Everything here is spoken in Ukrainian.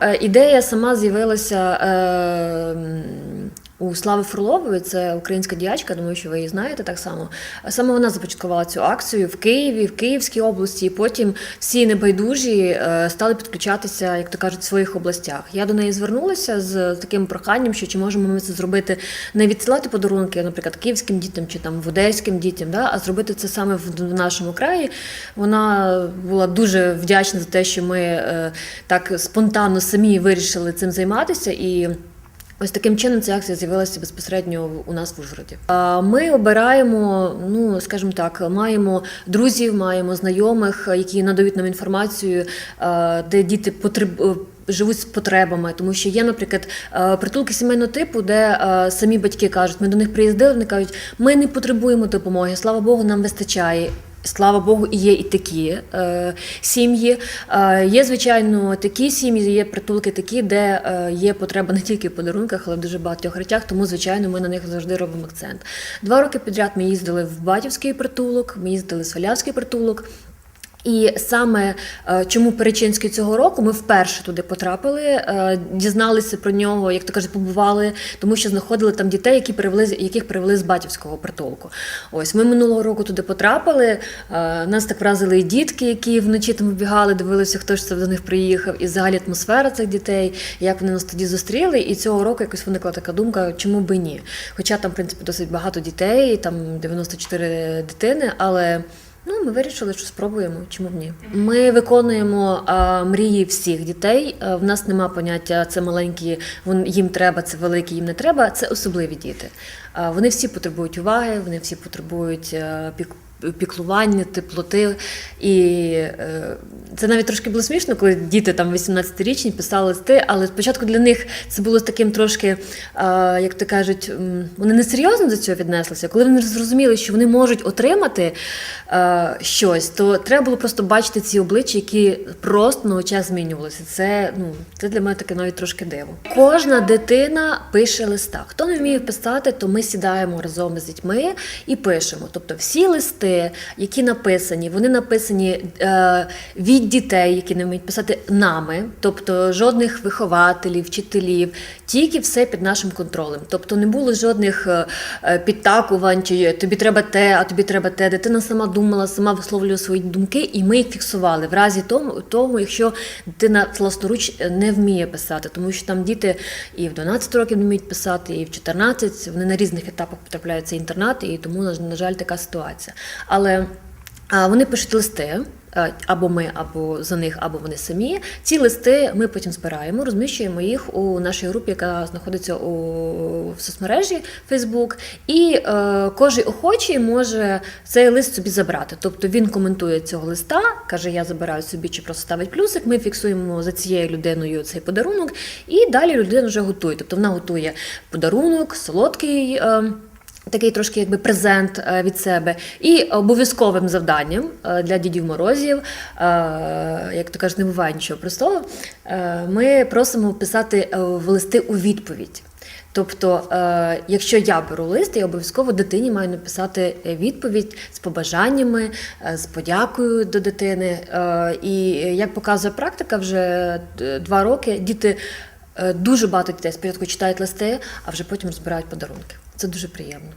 Е, Ідея сама з'явилася е, у Слави Фролової, це українська діячка, думаю, що ви її знаєте так само. Саме вона започаткувала цю акцію в Києві, в Київській області. І потім всі небайдужі е, стали підключатися, як то кажуть, в своїх областях. Я до неї звернулася з таким проханням, що чи можемо ми це зробити, не відсилати подарунки, наприклад, київським дітям чи там в одеським дітям, да, а зробити це саме в, в нашому краї. Вона була дуже вдячна за те, що ми е, так спонтанно самі вирішили цим займатися і. Ось таким чином ця акція з'явилася безпосередньо у нас в Ужгороді. Ми обираємо, ну скажімо так, маємо друзів, маємо знайомих, які надають нам інформацію, е, де діти потреб. е, Живуть з потребами, тому що є, наприклад, е, притулки сімейного типу, де самі батьки кажуть, ми до них приїздили, вони кажуть, ми не потребуємо допомоги, слава Богу, нам вистачає. Слава Богу, є і такі е, сім'ї. Е, є, звичайно, такі сім'ї, є притулки такі, де е, є потреба не тільки в подарунках, але в дуже багатьох речах. Тому, звичайно, ми на них завжди робимо акцент. Два роки підряд ми їздили в Батівський притулок, ми їздили в Свалявський притулок. І саме е, чому Перечинський цього року ми вперше туди потрапили, е, дізналися про нього, як то кажуть, побували, тому що знаходили там дітей, які привели, яких привели з батьківського притулку. Ось ми минулого року туди потрапили. е, Нас так вразили і дітки, які вночі там бігали, дивилися, хто ж це до них приїхав, і взагалі атмосфера цих дітей, як вони нас тоді зустріли. І цього року якось виникла така думка, чому би ні? Хоча там, в принципі, досить багато дітей, там 94 дитини, але. Ну, ми вирішили, що спробуємо, чому б ні. Ми виконуємо а, мрії всіх дітей. А, в нас нема поняття це маленькі, вон їм треба, це великі, їм не треба. Це особливі діти. А, вони всі потребують уваги, вони всі потребують а, пік. Піклування, теплоти, і е, це навіть трошки було смішно, коли діти там 18-річні писали листи, але спочатку для них це було таким трошки, як то кажуть, вони несерйозно до цього віднеслися. Коли вони зрозуміли, що вони можуть отримати е, щось, то треба було просто бачити ці обличчя, які просто на очах змінювалися. Це ну це для мене таке навіть трошки диво. Кожна дитина пише листа. Хто не вміє писати, то ми сідаємо разом з дітьми і пишемо. Тобто всі листи, які написані, вони написані е, від дітей, які не вміють писати нами, тобто жодних вихователів, вчителів, тільки все під нашим контролем. Тобто не було жодних е, е, підтакувань, чи тобі треба те, а тобі треба те. Дитина сама думала, сама висловлювала свої думки, і ми їх фіксували в разі тому, тому якщо дитина власноруч не вміє писати, тому що там діти і в 12 років не вміють писати, і в 14, вони на різних етапах потрапляють в цей інтернат, і тому, на жаль, така ситуація. Але вони пишуть листи. е, Або ми, або за них, або вони самі. Ці листи ми потім збираємо, розміщуємо їх у нашій групі, яка знаходиться у в соцмережі Facebook. І е, кожен охочий може цей лист собі забрати. Тобто він коментує цього листа, каже: Я забираю собі чи просто ставить плюсик. Ми фіксуємо за цією людиною цей подарунок, і далі людина вже готує. Тобто вона готує подарунок, солодкий. Е, Такий трошки якби презент е, від себе, і обов'язковим завданням е, для дідів морозів, е, як то кажуть, не буває нічого простого. Ми просимо писати в листи у відповідь. Тобто, якщо я беру лист, я обов'язково дитині маю написати відповідь з побажаннями, з подякою до дитини. І як показує практика, вже два роки діти дуже багато дітей спочатку читають листи, а вже потім розбирають подарунки. Це дуже приємно.